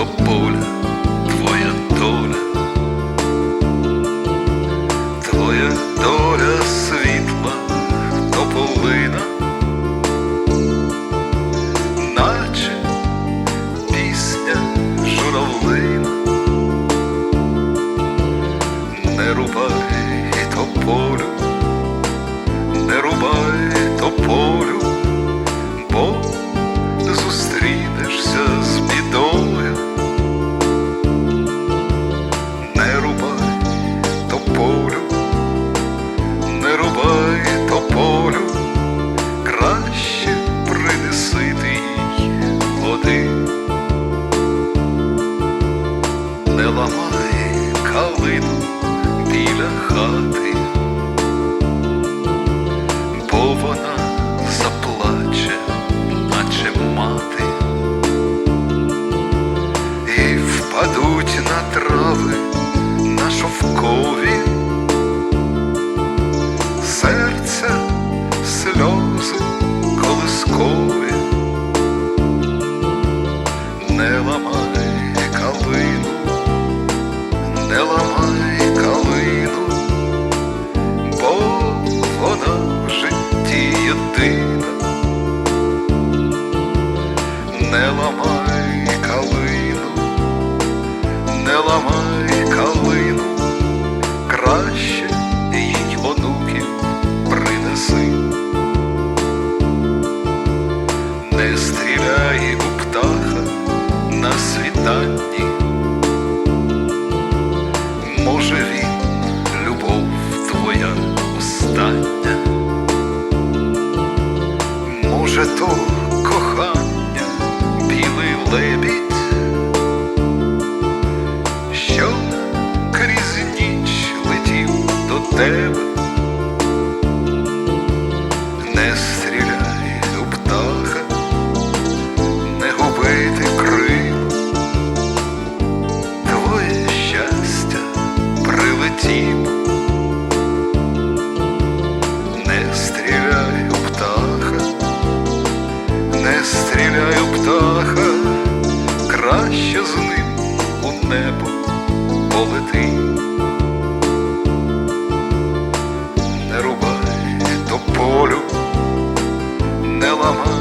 Тополя, твоя доля, твоя доля світла тополина, наче пісня журавлина, не рубай тополю. Martin. не ламай калину, не ламай калину, краще їй онуків принеси, не стріляй у птаха на світанні, може. Тебе, не стріляй у птаха, не губити крил, твоє щастя прилетіло, не стріляй у птаха, не стріляй у птаха, краще з ним у небо полети. Не